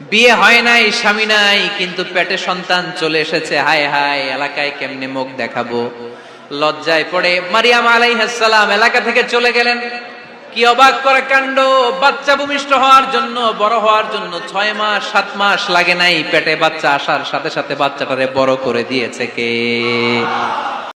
বিয়ে হয় নাই, স্বামী নাই, কিন্তু পেটে সন্তান চলে এসেছে। হায় হায়, এলাকায় কেমনে মুখ দেখাবো? লজ্জায় পড়ে মারিয়াম আলাইহাসসালাম এলাকা থেকে চলে গেলেন। কি অবাক করে কাণ্ড! বাচ্চা ভূমিষ্ঠ হওয়ার জন্য, বড় হওয়ার জন্য ছয় মাস, সাত মাস লাগে নাই। পেটে বাচ্চা আসার সাথে সাথে বাচ্চাটারে বড় করে দিয়েছে কে?